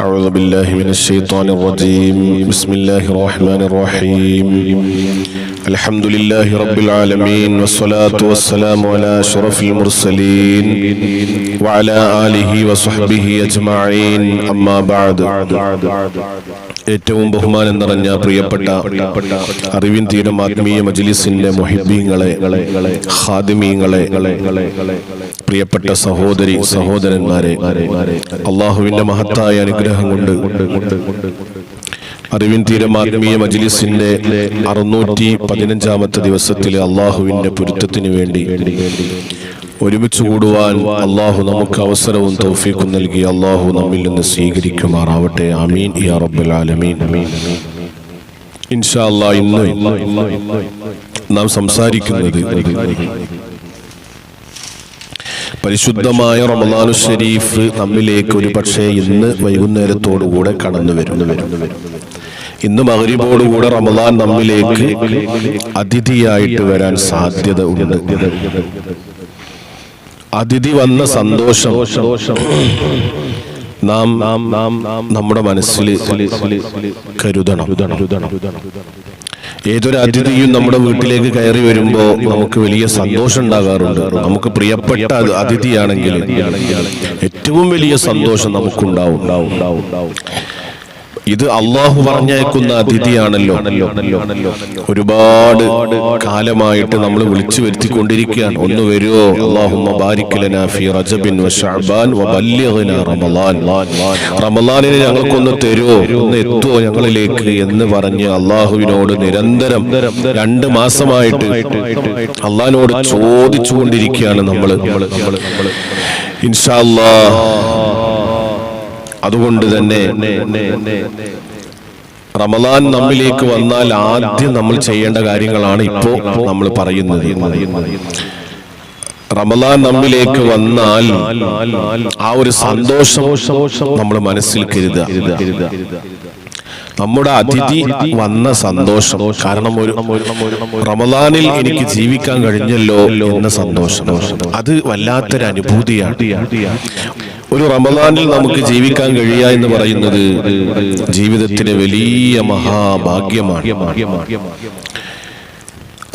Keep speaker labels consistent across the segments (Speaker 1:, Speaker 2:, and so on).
Speaker 1: أعوذ بالله من الشيطان الرجيم. بسم الله الرحمن الرحيم. الحمد لله رب العالمين والصلاة والسلام على أشرف المرسلين وعلى آله وصحبه أجمعين. أما بعد. ഏറ്റവും ബഹുമാനം നിറഞ്ഞ പ്രിയപ്പെട്ട അറിവിൻ തീരം ആത്മീയ മജ്ലിസിന്റെ മൊഹിബീങ്ങളെ ഹാദിമീങ്ങളെ പ്രിയപ്പെട്ട സഹോദരി സഹോദരന്മാരെ അള്ളാഹുവിന്റെ മഹത്തായ അനുഗ്രഹം കൊണ്ട് അറിവിൻ തീരം ആത്മീയ മജ്ലിസിന്റെ അറുന്നൂറ്റി പതിനഞ്ചാമത്തെ ദിവസത്തിൽ അള്ളാഹുവിന്റെ പൊരുത്തത്തിന് വേണ്ടി ഒരുമിച്ച് കൂടുവാൻ അള്ളാഹു നമുക്ക് അവസരവും തൗഫീഖും നൽകി അള്ളാഹു നമ്മിൽ നിന്ന് സ്വീകരിക്കുമാറാവട്ടെ. അമീൻ യാ റബ്ബൽ ആലമീൻ. ഇൻഷാ അല്ലാ ഇന്ന് നാം സംസാരിക്കുന്നത് പരിശുദ്ധമായ റമദാനു ഷരീഫ് നമ്മിലേക്ക് ഒരു പക്ഷേ ഇന്ന് വൈകുന്നേരത്തോടുകൂടെ കടന്നു വരുന്നു ഇന്ന് മകരിബോടുകൂടെ റമദാൻ നമ്മിലേക്ക് അതിഥിയായിട്ട് വരാൻ സാധ്യത ഉണ്ട്. അതിഥി വന്ന സന്തോഷം. നാം നാം നാം നമ്മുടെ മനസ്സിൽ കരുതണം. ഏതൊരു അതിഥിയും നമ്മുടെ വീട്ടിലേക്ക് കയറി വരുമ്പോ നമുക്ക് വലിയ സന്തോഷം ഉണ്ടാകാറുണ്ട്. നമുക്ക് പ്രിയപ്പെട്ട അത് അതിഥിയാണെങ്കിൽ ഏറ്റവും വലിയ സന്തോഷം നമുക്കുണ്ടാവും. ഇത് അള്ളാഹു പറഞ്ഞയക്കുന്ന അതിഥിയാണല്ലോ. ഒരുപാട് കാലമായിട്ട് നമ്മൾ വിളിച്ചു വരുത്തിക്കൊണ്ടിരിക്കുകയാണ്. ഒന്ന് വരുമോ അള്ളാഹുമ്മ ബാരിക്കലന ഫി റജബിൻ റമളാൻ റമളാനിനെ ഞങ്ങൾക്കൊന്ന് തരുമോ ഒന്ന് എത്തുമോ ഞങ്ങളിലേക്ക് എന്ന് പറഞ്ഞ് അള്ളാഹുവിനോട് നിരന്തരം രണ്ട് മാസമായിട്ട് അള്ളാഹിനോട് ചോദിച്ചുകൊണ്ടിരിക്കുകയാണ് നമ്മൾ ഇൻഷാ അല്ലാഹ്. അതുകൊണ്ട് തന്നെ റമദാൻ നമ്മിലേക്ക് വന്നാൽ ആദ്യം നമ്മൾ ചെയ്യേണ്ട കാര്യങ്ങളാണ് ഇപ്പോ നമ്മൾ പറയുന്നത്. റമദാൻ നമ്മിലേക്ക് വന്നാൽ ആ ഒരു സന്തോഷം നമ്മൾ മനസ്സിൽ കരുതുക. നമ്മുടെ അതിഥി വന്ന സന്തോഷം. കാരണം ഒരു റമദാനിൽ എനിക്ക് ജീവിക്കാൻ കഴിഞ്ഞല്ലോ എന്ന സന്തോഷം. അത് വല്ലാത്തൊരു അനുഭൂതിയാണ്. ഒരു റമദാനിൽ നമുക്ക് ജീവിക്കാൻ കഴിയുക എന്ന് പറയുന്നത് ജീവിതത്തിലെ വലിയ മഹാഭാഗ്യമാണ്.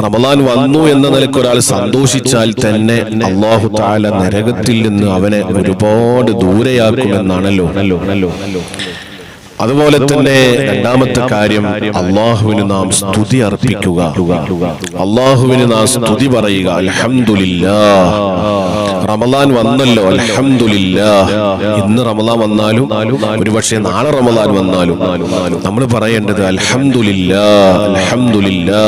Speaker 1: റമദാൻ വന്നു എന്ന നിലയ്ക്ക് ഒരാൾ സന്തോഷിച്ചാൽ തന്നെ അള്ളാഹു താല നരകത്തിൽ നിന്ന് അവനെ ഒരുപാട് ദൂരെയാക്കുമെന്നാണല്ലോ. അതുപോലെ തന്നെ രണ്ടാമത്തെ കാര്യം അള്ളാഹുവിന് നാം സ്തുതി അർപ്പിക്കുക. അള്ളാഹുവിന് നാം സ്തുതി പറയുക അൽഹംദുലില്ലാ റമദാൻ വന്നല്ലോ. അൽഹംദുലില്ലാ. ഇന്ന് റമദാൻ വന്നാലും ഒരുപക്ഷെ നാളെ റമദാൻ വന്നാലും നമ്മൾ പറയേണ്ടത് അൽഹംദുലില്ലാ. അൽഹംദുലില്ലാ.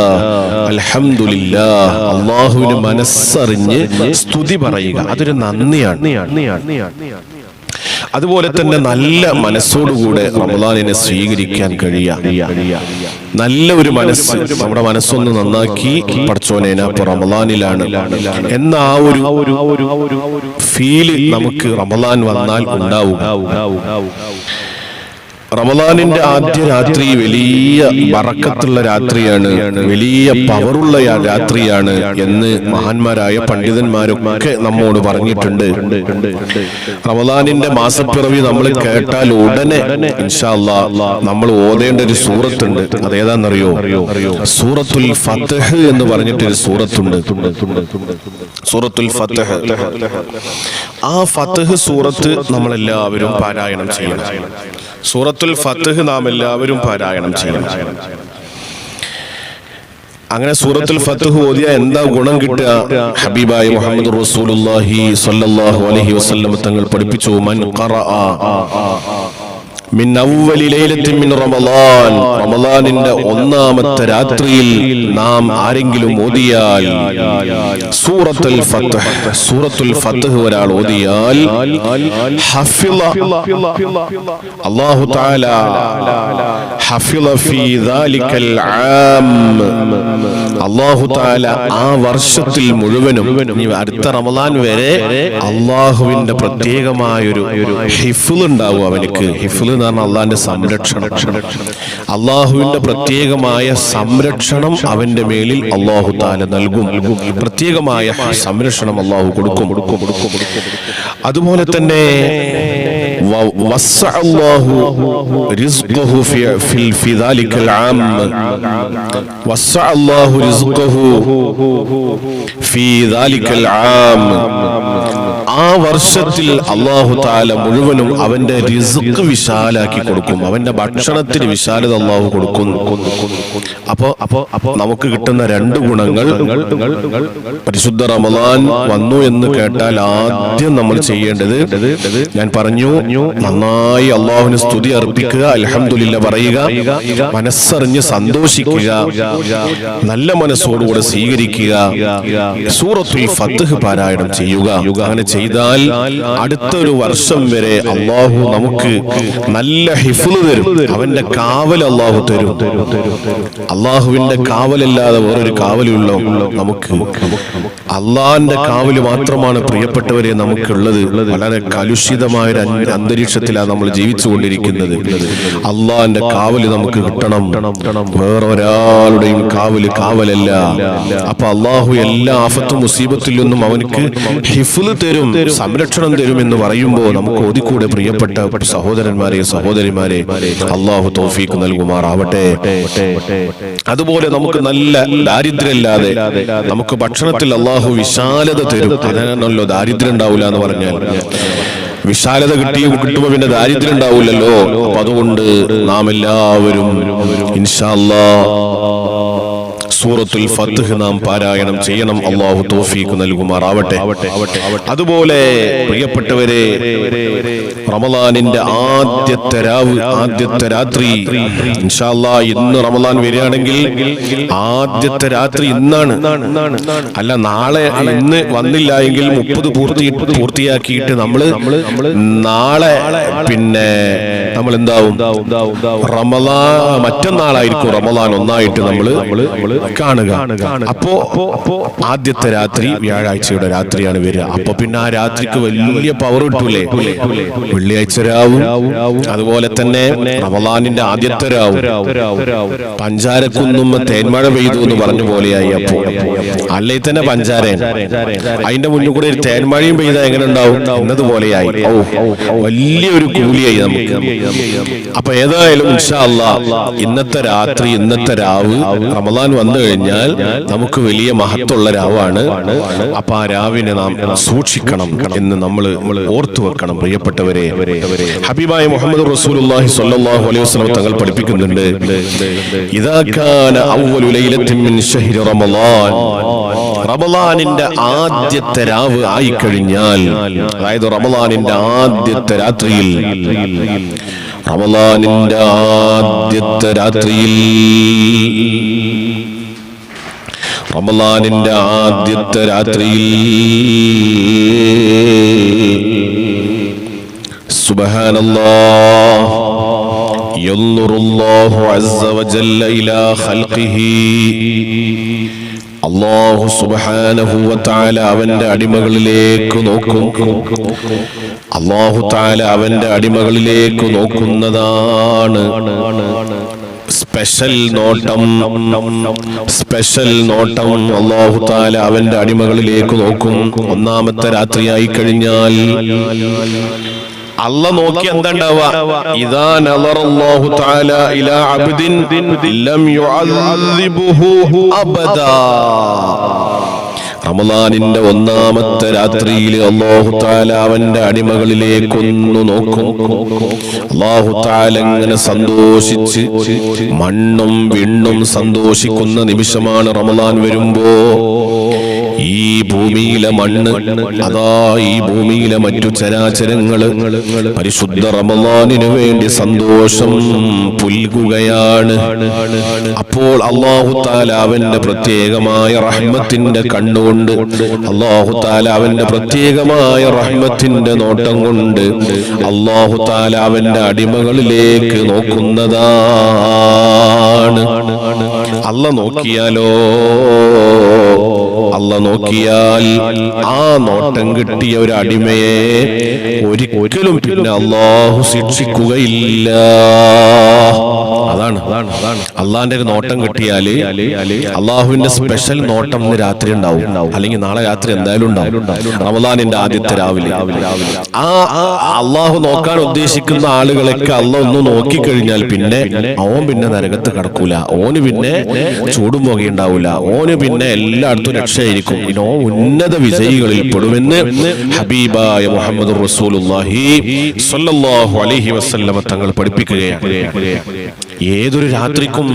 Speaker 1: അൽഹംദുലില്ലാ. അള്ളാഹുവിന് മനസ്സറിഞ്ഞ് സ്തുതി പറയുക. അതൊരു നന്ദിയാണ്. അതുപോലെ തന്നെ നല്ല മനസ്സോടുകൂടെ റമദാനിനെ സ്വീകരിക്കാൻ കഴിയാം നല്ല ഒരു മനസ്സ് നമ്മുടെ മനസ്സൊന്ന് നന്നാക്കി പഠിച്ചോനേന റമദാനിലാണ്. എന്ന ആ ഒരു ഫീൽ നമുക്ക് റമദാൻ വന്നാൽ ഉണ്ടാവുക. റമദാനിന്റെ ആദ്യ രാത്രി വലിയ വറക്കത്തുള്ള രാത്രിയാണ്. വലിയ പവറുള്ള രാത്രിയാണ് എന്ന് മഹാന്മാരായ പണ്ഡിതന്മാരൊക്കെ നമ്മോട് പറഞ്ഞിട്ടുണ്ട്. റമദാനിന്റെ മാസപ്പിറവി നമ്മൾ കേട്ടാൽ ഉടനെ നമ്മൾ ഓതേണ്ട ഒരു സൂറത്തുണ്ട്. അതേതാണെന്നറിയോ? സൂറത്തുൽ ഫത്തഹ് എന്ന് പറഞ്ഞിട്ടൊരു സൂറത്തുണ്ട്. സൂറത്തുൽ ഫത്തഹ് ആ ഫത്തഹ് സൂറത്ത് നമ്മളെല്ലാവരും പാരായണം ചെയ്യണം. സൂറത്തുൽ ഫത്തഹ് നാം എല്ലാവരും പാരായണം ചെയ്യണം. അങ്ങനെ സൂറത്തുൽ ഫത്തഹ് ഓതിയ എന്താ ഗുണം കിട്ടുക? ഹബീബായ മുഹമ്മദ് റസൂലുള്ളാഹി സ്വല്ലല്ലാഹു അലൈഹി വസല്ലം തങ്ങൾ പഠിപ്പിച്ചു മൻ ഖറഅ. ഒന്നാമത്തെ രാത്രിയിൽ നാം ആരെങ്കിലും ഓതിയാൽ സൂറത്തുൽ ഫത്ഹ് സൂറത്തുൽ ഒരാൾ ഓതിയാൽ അല്ലാഹു തആല ഹഫിള ഫീ ദാലിക്കൽ ആം. അല്ലാഹു താല ആ വർഷത്തിൽ മുഴുവനും അടുത്ത റമദാൻ വരെ അള്ളാഹുവിന്റെ പ്രത്യേകമായൊരു ഹിഫ്ൽ ഉണ്ടാവും അവനക്ക്. ഹിഫ്ൽ എന്ന് പറഞ്ഞാൽ അള്ളാഹിന്റെ സംരക്ഷണം. അള്ളാഹുവിന്റെ പ്രത്യേകമായ സംരക്ഷണം അവന്റെ മേലിൽ അള്ളാഹു താല നൽകും. പ്രത്യേകമായ സംരക്ഷണം അള്ളാഹു കൊടുക്കും. കൊടുക്കും. കൊടുക്കും. അതുപോലെ തന്നെ ووسع الله رزقه في في في ذلك العام. وسع الله رزقه في ذلك العام. ആ വർഷത്തിൽ അള്ളാഹു താല മുഴുവനും അവന്റെ റിസുക്ക് വിശാലാക്കി കൊടുക്കും. അവന്റെ ഭക്ഷണത്തിന് വിശാലത അള്ളാഹു കൊടുക്കും. അപ്പോ അപ്പോ അപ്പോ നമുക്ക് കിട്ടുന്ന രണ്ട് ഗുണങ്ങൾ പരിശുദ്ധ റമദാൻ വന്നു എന്ന് കേട്ടാൽ ആദ്യം നമ്മൾ ചെയ്യേണ്ടത് ഞാൻ പറഞ്ഞു നന്നായി അള്ളാഹുവിന് സ്തുതി അർപ്പിക്കുക അലഹമില്ല പറയുക മനസ്സറിഞ്ഞ് സന്തോഷിക്കുക നല്ല മനസ്സോടുകൂടെ സ്വീകരിക്കുക സൂറത്തുൽ ഫത്ത് പാരായണം ചെയ്യുക അങ്ങനെ ചെയ്താൽ അടുത്തൊരു വർഷം വരെ അള്ളാഹു നമുക്ക് നല്ല ഹിഫ്ള് തരും. അവന്റെ കാവൽ അള്ളാഹു തരും. അള്ളാഹുവിന്റെ കാവലല്ലാതെ വേറൊരു കാവലുള്ളോ നമുക്ക്. അള്ളാഹിന്റെ കാവൽ മാത്രമാണ് പ്രിയപ്പെട്ടവരെ നമുക്കുള്ളത്. വളരെ കലുഷിതമായ ഒരു അന്തരീക്ഷത്തിലാണ് നമ്മൾ ജീവിച്ചു കൊണ്ടിരിക്കുന്നത് അള്ളാഹിന്റെ കാവൽ നമുക്ക് കിട്ടണം. വേറൊരാളുടെയും കാവൽ കാവലല്ല. അപ്പൊ അള്ളാഹു എല്ലാ ആഫത്തും മുസീബത്തിൽ നിന്നും അവനക്ക് ഹിഫുൽ തരും. സംരക്ഷണം തരും. എന്ന് പറയുമ്പോൾ നമുക്ക് ഒതിക്കൂടെ പ്രിയപ്പെട്ട സഹോദരന്മാരെ സഹോദരിമാരെ അള്ളാഹു തോഫീക്ക് നൽകുമാറാവട്ടെ. അതുപോലെ നമുക്ക് നല്ല ദാരിദ്ര്യമില്ലാതെ നമുക്ക് ഭക്ഷണത്തിൽ അള്ളാഹു വിശാലത തരും. അതിനാണല്ലോ ദാരിദ്ര്യം ഉണ്ടാവില്ല എന്ന് പറഞ്ഞാൽ. വിശാലത കിട്ടിയ കിട്ടുമ്പോ പിന്നെ ദാരിദ്ര്യം ഉണ്ടാവില്ലല്ലോ. അപ്പൊ അതുകൊണ്ട് നാം എല്ലാവരും ഇൻഷാ അല്ലാ സൂറത്തുൽ ഫത്ത്ഹ് നാം പാരായണം ചെയ്യണം. അള്ളാഹു തോഫീക്ക് നൽകുമാറാവട്ടെ. അതുപോലെ പ്രിയപ്പെട്ടവരെ റമലാനിന്റെ ആദ്യത്തെ രാവ് ആദ്യത്തെ രാത്രി. ഇന്ന് റമലാൻ വരികയാണെങ്കിൽ ആദ്യത്തെ രാത്രി ഇന്നാണ്. അല്ല നാളെ ഇന്ന് വന്നില്ല എങ്കിൽ മുപ്പത് പൂർത്തി പൂർത്തിയാക്കിയിട്ട് നമ്മൾ നാളെ പിന്നെ നമ്മൾ എന്താവും റമദാ മറ്റന്നാളായിരിക്കും റമദാൻ ഒന്നായിട്ട് നമ്മൾ കാണുക. അപ്പോ ആദ്യത്തെ രാത്രി വ്യാഴാഴ്ചയുടെ രാത്രിയാണ് വരിക. അപ്പൊ പിന്നെ ആ രാത്രിക്ക് വലിയ പവർ കിട്ടൂലേ? വെള്ളിയാഴ്ച രാവും അതുപോലെ തന്നെ റമദാനിന്റെ ആദ്യത്തെ രാവും. പഞ്ചാരക്കുന്നും തേന്മഴ പെയ്തു എന്ന് പറഞ്ഞ പോലെയായി അപ്പോ. അല്ലേ തന്നെ പഞ്ചാര അതിന്റെ മുന്നിൽ കൂടെ ഒരു തേന്മഴയും പെയ്താൽ എങ്ങനെ ഉണ്ടാവും? എന്നതുപോലെയായി. വലിയൊരു കൂലിയായി നമുക്ക്. അപ്പൊ ഏതായാലും ഇന്നത്തെ രാത്രി ഇന്നത്തെ രാവ് റമദാൻ വന്നു കഴിഞ്ഞാൽ നമുക്ക് വലിയ മഹത്വമുള്ള രാവാണ്. അപ്പൊ ആ രാവിനെ നാം സൂക്ഷിക്കണം എന്ന് നമ്മൾ ഓർത്തു വെക്കണം പ്രിയപ്പെട്ടവരെ. ഹബീബായ മുഹമ്മദ് റസൂലുള്ളാഹി സ്വല്ലല്ലാഹു അലൈഹി വസല്ലം തങ്ങൾ പഠിപ്പിക്കുന്നുണ്ട് ഇദാ മിൻ റമളാൻ റമളാനിന്റെ ആദ്യത്തെ രാവ് ആയി കഴിഞ്ഞാൽ അതായത് റമളാനിന്റെ ആദ്യത്തെ രാത്രിയിൽ റമളാനിന്റെ ആദ്യത്തെ രാത്രിയിൽ റമളാനിന്റെ ആദ്യത്തെ രാത്രിയിൽ സുബ്ഹാനല്ലാഹ് ينظر الله عز وجل إلى خلقه അള്ളാഹു സുബ്ഹാനഹു വതആല അവന്റെ അടിമകളിലേക്ക് നോക്കും. അള്ളാഹു താല അവന്റെ അടിമകളിലേക്ക് നോക്കുന്നതാണ് സ്പെഷ്യൽ നോട്ടം. സ്പെഷ്യൽ നോട്ടം അള്ളാഹു താല അവന്റെ അടിമകളിലേക്ക് നോക്കും. ഒന്നാമത്തെ രാത്രിയായി കഴിഞ്ഞാൽ അല്ല നോക്കി എന്താ ഉണ്ടാവുക ഇതാ നളറല്ലാഹു തആല ഇലാ അബ്ദിൻ ലം റമദാനിന്റെ ഒന്നാമത്തെ രാത്രിയിൽ അള്ളാഹു താല അവന്റെ അടിമകളിലേക്കൊന്നു നോക്കും. അള്ളാഹു താല ഇങ്ങനെ സന്തോഷിച്ച് മണ്ണും വിണ്ണും സന്തോഷിക്കുന്ന നിമിഷമാണ് റമദാൻ വരുമ്പോ. ഈ ഭൂമിയിലെ മണ്ണ് അതാ ഈ ഭൂമിയിലെ മറ്റു ചരാചരങ്ങൾ. പരിശുദ്ധ റമദാനിനു വേണ്ടി സന്തോഷം പുൽകുകയാണ്. അപ്പോൾ അള്ളാഹു താല അവന്റെ പ്രത്യേകമായ റഹ്മത്തിന്റെ കണ്ണുകൊണ്ട് അള്ളാഹു താല അവന്റെ പ്രത്യേകമായ റഹ്മത്തിന്റെ നോട്ടം കൊണ്ട് അള്ളാഹു താല അവന്റെ അടിമകളിലേക്ക് നോക്കുന്നതാണ്. അല്ല നോക്കിയാലോ? അല്ല നോക്കിയാൽ ആ നോട്ടം കിട്ടിയ ഒരു അടിമയെ ഒരിക്കലും പിന്നെ അള്ളാഹു ശിക്ഷിക്കുകയില്ല. അതാണ്. അതാണ് അതാണ് ഒരു നോട്ടം കിട്ടിയാൽ അള്ളാഹുവിന്റെ സ്പെഷ്യൽ നോട്ടം ഇന്ന് രാത്രി ഉണ്ടാവും. അല്ലെങ്കിൽ നാളെ രാത്രി എന്തായാലും ഉണ്ടാവും. റമദാനിന്റെ ആദ്യത്തെ രാവിലെ. ആ അള്ളാഹു നോക്കാൻ ഉദ്ദേശിക്കുന്ന ആളുകളൊക്കെ അള്ള ഒന്ന് നോക്കിക്കഴിഞ്ഞാൽ പിന്നെ അവൻ പിന്നെ നരകത്ത് കടക്കൂല. ഓന് പിന്നെ ചൂടും പുകയുണ്ടാവൂല ഓന് പിന്നെ എല്ലായിടത്തും രക്ഷയായിരിക്കും ഇനോ ഉന്നത വിജയികളിൽ പെടുമെന്ന് ഹബീബായ മുഹമ്മദ് റസൂലുള്ളാഹി സ്വല്ലല്ലാഹു അലൈഹി വസല്ലമ തങ്ങൾ പഠിപ്പിക്കുകയാണ്. ഏതൊരു രാത്രിക്കും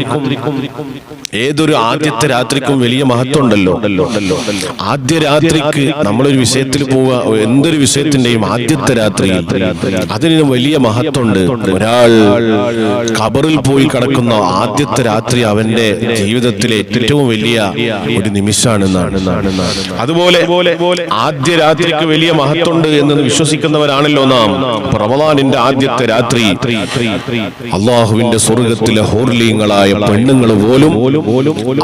Speaker 1: ഏതൊരു ആദ്യത്തെ രാത്രിക്കും വലിയ മഹത്വം ഉണ്ടല്ലോ ആദ്യ രാത്രിക്ക് നമ്മളൊരു വിഷയത്തിൽ പോവുക എന്തൊരു വിഷയത്തിന്റെയും ആദ്യത്തെ രാത്രി. അതിന് വലിയ മഹത്വമുണ്ട്. ഒരാൾ കബറിൽ പോയി കിടക്കുന്ന ആദ്യത്തെ രാത്രി അവന്റെ ജീവിതത്തിലെ ഏറ്റവും വലിയ ഒരു നിമിഷാണെന്നാണ് അതുപോലെ ആദ്യ രാത്രിക്ക് വലിയ മഹത്വമുണ്ട് എന്ന് വിശ്വസിക്കുന്നവരാണല്ലോ നാം. റമദാനിന്റെ ആദ്യത്തെ രാത്രി. അള്ളാഹുവിന്റെ സ്വർഗത്തിലെ ഹോർലിയങ്ങളായ പെണ്ണുങ്ങൾ പോലും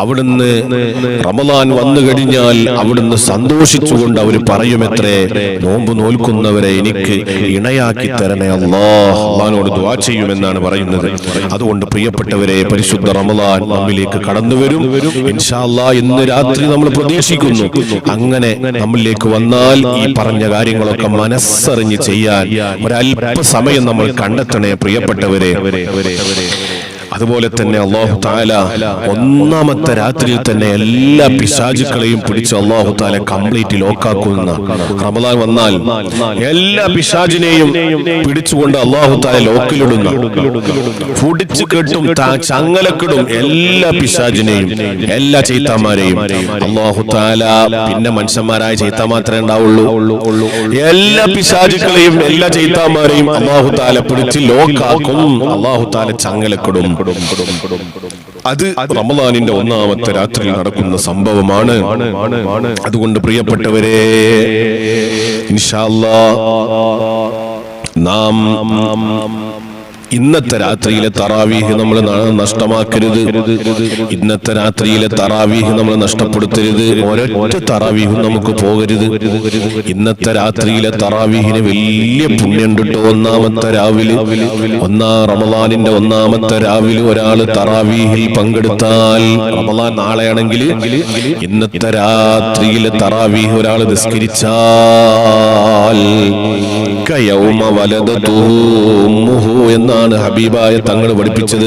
Speaker 1: അവിടുന്ന് റമദാൻ വന്നു കഴിഞ്ഞാൽ അവിടുന്ന് സന്തോഷിച്ചുകൊണ്ട് അവർ പറയുമെത്രേ നോമ്പ് നോൽക്കുന്നവരെ എനിക്ക് ഇണയാക്കി തരണേ അള്ളാഹ്മാനോട് ദ്വാ ചെയ്യുമെന്നാണ് പറയുന്നത്. അതുകൊണ്ട് പ്രിയപ്പെട്ടവരെ പരിശുദ്ധ റമദാൻ നമ്മിലേക്ക് കടന്നു വരും. ഇന്ന് രാത്രി നമ്മൾ പ്രതീക്ഷിക്കുന്നു. അങ്ങനെ നമ്മളിലേക്ക് വന്നാൽ ഈ പറഞ്ഞ കാര്യങ്ങളൊക്കെ മനസ്സറിഞ്ഞ് ചെയ്യാൻ ഒരല്പ സമയം നമ്മൾ കണ്ടെത്തണേ പ്രിയപ്പെട്ടവരെ. അതുപോലെ തന്നെ അള്ളാഹു താല ഒന്നാമത്തെ രാത്രിയിൽ തന്നെ എല്ലാ പിശാചുക്കളെയും പിടിച്ച് അള്ളാഹു താല കംപ്ലീറ്റ് ലോക്കാക്കുന്ന. റമദാൻ വന്നാൽ എല്ലാ പിശാചിനെയും പിടിച്ചുകൊണ്ട് അള്ളാഹു താല ലോക്കിലിടുന്ന ഫുടിച്ചു കെട്ടും ചങ്ങലക്കിടും എല്ലാ പിശാചിനെയും എല്ലാ ചൈത്താമാരെയും അള്ളാഹു താല പിന്നെ മനുഷ്യന്മാരായ ചൈത്ത മാത്രമേ ഉണ്ടാവുള്ളൂ. എല്ലാ പിശാചുക്കളെയും എല്ലാ ചൈത്താമാരെയും അള്ളാഹു താല പിടിച്ച് ലോക്കാക്കും അള്ളാഹു താല ചങ്ങലക്കിടും. അത് റമദാനിന്റെ ഒന്നാമത്തെ രാത്രിയിൽ നടക്കുന്ന സംഭവമാണ്. അതുകൊണ്ട് പ്രിയപ്പെട്ടവരെ നാം ഇന്നത്തെ രാത്രിയിലെ തറാവീഹ് നമ്മൾ നഷ്ടമാക്കരുത്. ഇന്നത്തെ രാത്രിയിലെ തറാവീഹ് നമ്മൾ നഷ്ടപ്പെടുത്തരുത്. ഒരൊറ്റ തറാവീഹും നമുക്ക് പോകരുത്. ഇന്നത്തെ രാത്രിയിലെ തറാവീഹിന് വലിയ പുണ്യം കിട്ടും. ഒന്നാമത്തെ രാവിലെ. ഒന്നാം റമദാനിന്റെ ഒന്നാമത്തെ രാവിലെ ഒരാൾ തറാവീഹിൽ പങ്കെടുത്താൽ റമദാൻ നാളെയാണെങ്കിൽ ഇന്നത്തെ രാത്രിയിലെ തറാവീഹ് ഒരാൾ നിസ്കരിച്ചാൽ കയൗമ വലദതുഹു ഉമ്മുഹു എന്നാണ് ഹബീബായ തങ്ങൾ പഠിപ്പിച്ചത്.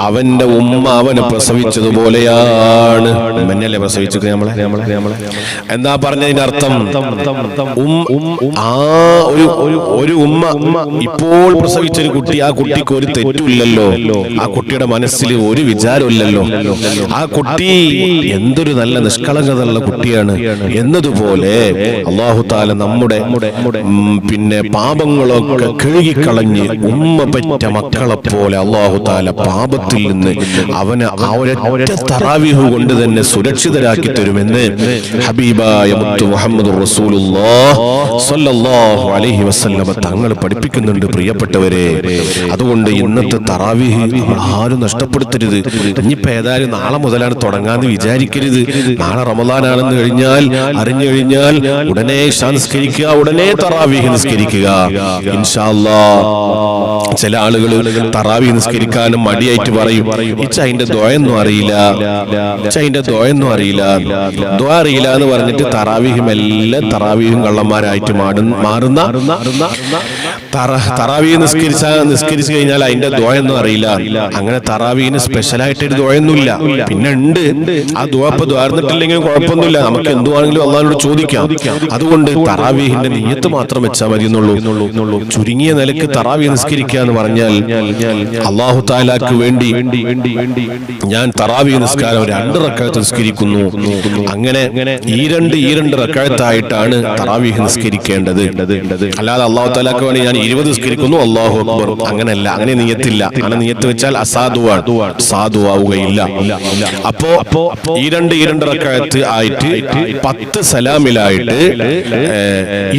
Speaker 1: അവന്റെ ഉമ്മ അവനെ പ്രസവിച്ചതുപോലെയാണ്. മഞ്ഞല്ലേ പ്രസവിച്ചത് നമ്മളെ? എന്താ പറഞ്ഞതിന്റെ അർത്ഥം? ആ ഒരു ഒരു- ഉമ്മ ഇപ്പോൾ പ്രസവിച്ച ഒരു കുട്ടി ആ കുട്ടിക്ക് ഒരു തെറ്റുമില്ലല്ലോ. ആ കുട്ടിയുടെ മനസ്സിൽ ഒരു വിചാരമില്ലല്ലോ. ആ കുട്ടി എന്തൊരു നല്ല നിഷ്കളങ്കതയുള്ള കുട്ടിയാണ്. എന്നതുപോലെ അള്ളാഹു താല നമ്മുടെ പിന്നെ പാപങ്ങളൊക്കെ കഴുകിക്കളഞ്ഞ് ഉമ്മ പറ്റ മക്കളെ പോലെ അള്ളാഹു താല പാപത്തിൽ നിന്ന് അവനെ ഒരൊറ്റ തറാവിഹു കൊണ്ട് തന്നെ സുരക്ഷിതരാക്കി തരുമെന്ന് ഹബീബായ മുത്തു മുഹമ്മദ് റസൂലുള്ളാഹ് അലൈഹി തങ്ങൾ പഠിപ്പിക്കുന്നുണ്ട് പ്രിയപ്പെട്ടവരെ. അതുകൊണ്ട് ഇന്നത്തെ തറാവിഹ് ആരും നഷ്ടപ്പെടുത്തരുത്. ഇനിയിപ്പോ ഏതായാലും നാളെ മുതലാണ് തുടങ്ങാന്ന് വിചാരിക്കരുത്. നാളെ റമദാനാണെന്ന് കഴിഞ്ഞാൽ അറിഞ്ഞു കഴിഞ്ഞാൽ ഉടനെ സംസ്കരിക്കുക ഉടനെ ഉടനെ തറാവീഹ് നിസ്കരിക്കുക. ഇൻഷാ അല്ലാഹ്. ചില ആളുകൾ തറാവീഹ് നിസ്കരിക്കാനും മടിയായിട്ട് പറയും. ഇച്ച അതിന്റെ ദ്വയൊന്നും അറിയില്ല. ഇച്ച അതിന്റെ ദ്വയൊന്നും അറിയില്ല. ദ്വ അറിയില്ല എന്ന് പറഞ്ഞിട്ട് തറാവീഹും എല്ലാം തറാവീഹും കള്ളന്മാരായിട്ട് മാറുന്ന തറ- തറാവീഹ് നിസ്കരിച്ച നിസ്കരിച്ചു കഴിഞ്ഞാൽ അതിന്റെ ദ്വയൊന്നും അറിയില്ല. അങ്ങനെ തറാവീഹിന് സ്പെഷ്യലായിട്ട് ഒരു ദ്വയൊന്നുമില്ല പിന്നെ ഉണ്ട്. ആ ദ്വ ഇപ്പൊ ദ്വാർന്നിട്ടില്ലെങ്കിലും കുഴപ്പമൊന്നുമില്ല. നമുക്ക് എന്തുവാണെങ്കിലും അള്ളാഹിനോട് ചോദിക്കാം. അതുകൊണ്ട് തറാവീഹിന്റെ നീയത്ത് മാത്രം വെച്ചാൽ മതി എന്നുള്ളൂ. ചുരുങ്ങിയ നിലയ്ക്ക് തറാവി നിസ്കരിക്കുക എന്ന് പറഞ്ഞാൽ അള്ളാഹു താലാക്ക് വേണ്ടി ഞാൻ തറാവി നിസ്കാരം രണ്ട് റക്കായത്ത് നിസ്കരിക്കുന്നു. അങ്ങനെ ഈ രണ്ട് ഈ രണ്ട് റക്കായത്തായിട്ടാണ് തറാവീഹ് നിസ്കരിക്കേണ്ടത്. അല്ലാതെ അള്ളാഹു താലാക്ക് വേണ്ടി ഞാൻ ഇരുപത് നിസ്കരിക്കുന്നു അള്ളാഹു അക്ബർ. അങ്ങനെയല്ല അങ്ങനെ നിയത്തില്ല. അങ്ങനെ നിയത്ത് വെച്ചാൽ അസാധുവാണ്. സാധുവാവുകയില്ല. അപ്പോ ഈ രണ്ട് ഈ രണ്ട് റക്കായത്ത് ആയിട്ട് പത്ത് സലാമിലായിട്ട്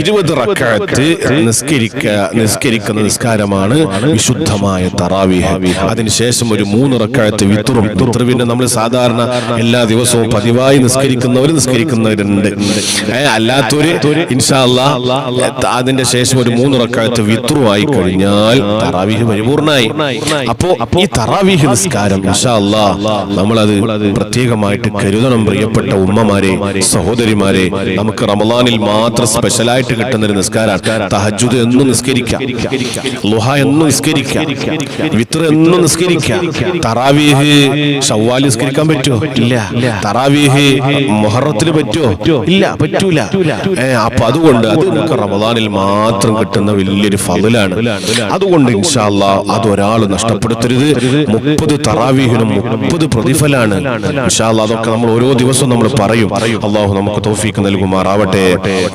Speaker 1: ഇരുപത് റക്കായത്ത് റക്അത്ത് നിസ്കരിക്ക നിസ്കരിക്കുന്ന നിസ്കാരമാണ് വിശുദ്ധമായ തറാവീഹ്. അതിനുശേഷം ഒരു മൂന്ന് റക്അത്ത് വിത്റും വിത്ർ നമ്മൾ സാധാരണ എല്ലാ ദിവസവും പതിവായി നിസ്കരിക്കുന്നവർ നിസ്കരിക്കുന്നവരുണ്ട്. അല്ലാത്തൊരു അതിന്റെ ശേഷം ഒരു മൂന്ന് റക്അത്ത് ആയി കഴിഞ്ഞാൽ തറാവീഹ് പരിപൂർണമായി അപ്പോ ഈ തറാവീഹ് നിസ്കാരം നമ്മളത് പ്രത്യേകമായിട്ട് കരുതണം പ്രിയപ്പെട്ട ഉമ്മമാരെ സഹോദരിമാരെ. നമുക്ക് റമദാനിൽ മാത്രം സ്പെഷ്യലായിട്ട് കിട്ടുന്ന ഒരു നിസ്കാരമാണ് തഹജുദ് എന്നും നിസ്കരിക്കാം. ലുഹ എന്നും നിസ്കരിക്കാം. വിത്ര എന്നും നിസ്കരിക്കാം. തറാവീഹ് ഷവ്വാൽ നിസ്കരിക്കാൻ പറ്റുമോ? ഇല്ല. തറാവീഹ് മൊഹറത്തിൽ പറ്റുമോ? ഇല്ല. പറ്റൂല. അപ്പൊ അതുകൊണ്ട് അത് നമുക്ക് റമദാനിൽ മാത്രം കിട്ടുന്ന വലിയൊരു ഫതിലാണ്. അതുകൊണ്ട് ഇൻഷാല്ല അത് ഒരാൾ നഷ്ടപ്പെടുത്തരുത്. മുപ്പത് തറാവീഹിനും മുപ്പത് പ്രതിഫലാണ്. ഇൻഷാല്ല അതൊക്കെ നമ്മൾ ഓരോ ദിവസവും നമ്മൾ പറയും. അള്ളാഹു നമുക്ക് തോഫീക്ക് നൽകുമാറാവട്ടെ.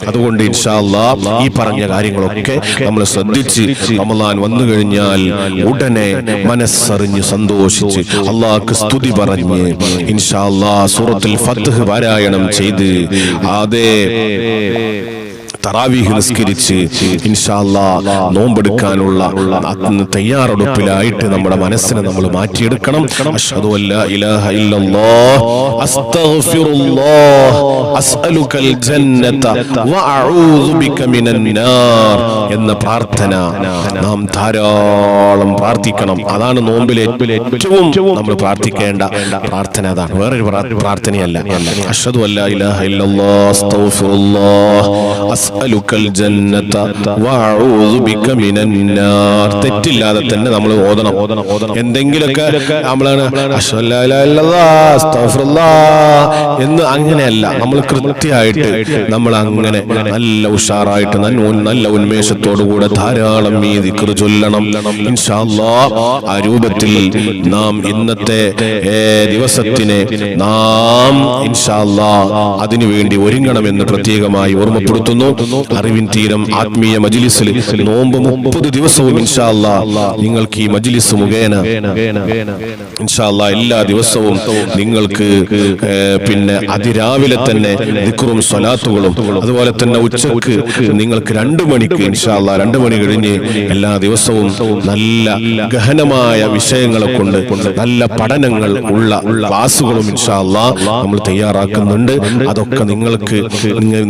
Speaker 1: അതുകൊണ്ട് ഇൻഷാല്ല ഈ പറഞ്ഞ കാര്യങ്ങളൊക്കെ നമ്മൾ ശ്രദ്ധിച്ച് റമദാൻ വന്നു കഴിഞ്ഞാൽ ഉടനെ മനസ്സറിഞ്ഞ് സന്തോഷിച്ച് അള്ളാഹ്ക്ക് സ്തുതി പറഞ്ഞ് ഇൻഷാല്ലാ സൂറത്തുൽ ഫത്ത് പാരായണം ചെയ്ത് അതേ തറാവീഹ് നിസ്കരിച്ച് ഇൻഷാല്ല നോമ്പെടുക്കാനുള്ള തയ്യാറെടുപ്പിലായിട്ട് നമ്മുടെ മനസ്സിനെ നമ്മൾ മാറ്റിയെടുക്കണം. അഷ്ഹദു ഇല്ലല്ലാഹ്. അസ്തഗ്ഫിറുല്ലാഹ്. ജന്നത. വഅഊദു ബിക എന്ന പ്രാർത്ഥന നാം ധാരാളം പ്രാർത്ഥിക്കണം. അതാണ് നോമ്പിലെ ഏറ്റവും നമ്മൾ പ്രാർത്ഥിക്കേണ്ട പ്രാർത്ഥന അതാണ്. വേറൊരു പ്രാർത്ഥനയല്ല. അഷ്ഹദു അല്ലാ ഇലാഹ ഇല്ലല്ലാഹ്. അസ്തഗ്ഫിറുല്ലാഹ്. അസ്അലുകൽ ജന്നത വഅഊദു ബിക മിനൻ നാർ. തെറ്റില്ലാതെ തന്നെ നമ്മൾ ഓതണം. എന്തെങ്കിലുമൊക്കെ നമ്മളാണ് എന്ന് അങ്ങനെയല്ല. നമ്മൾ കൃത്യമായിട്ട് നമ്മൾ അങ്ങനെ നല്ല ഉഷാറായിട്ട് നല്ല ഉന്മേഷത്തോടുകൂടെ ധാരാളം ഈ ദിക്ർ ചൊല്ലണം. ആ രൂപത്തിൽ നാം ഇന്നത്തെ ദിവസത്തിനെ നാം ഇൻഷാ അല്ലാഹ് അതിനുവേണ്ടി ഒരുങ്ങണമെന്ന് പ്രത്യേകമായി ഓർമ്മപ്പെടുത്തുന്നു. അറിവിൻ തീരം ആത്മീയ മജിലിസിൽ നോമ്പ് മുപ്പത് ദിവസവും നിങ്ങൾക്ക് ഈ മജിലിസ് മുഖേന എല്ലാ ദിവസവും നിങ്ങൾക്ക് പിന്നെ അതിരാവിലെ തന്നെ ദിക്റും സ്വലാത്തുകളും അതുപോലെ തന്നെ ഉച്ചയ്ക്ക് നിങ്ങൾക്ക് രണ്ടു മണിക്ക് ഇൻഷാ അല്ലാഹ് രണ്ടു മണി കഴിഞ്ഞ് എല്ലാ ദിവസവും നല്ല ഗഹനമായ വിഷയങ്ങളെ കൊണ്ട് നല്ല പഠനങ്ങൾ ഉള്ള ക്ലാസ്സുകളും ഇൻഷാ അല്ലാഹ് നമ്മൾ തയ്യാറാക്കുന്നുണ്ട്. അതൊക്കെ നിങ്ങൾക്ക്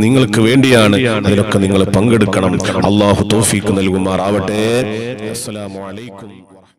Speaker 1: നിങ്ങൾക്ക് വേണ്ടിയാണ് അതിലൊക്കെ നിങ്ങൾ പങ്കെടുക്കണം. അള്ളാഹു തോഫീക്ക് നൽകുമാറാവട്ടെ. അസ്സലാമു അലൈക്കും.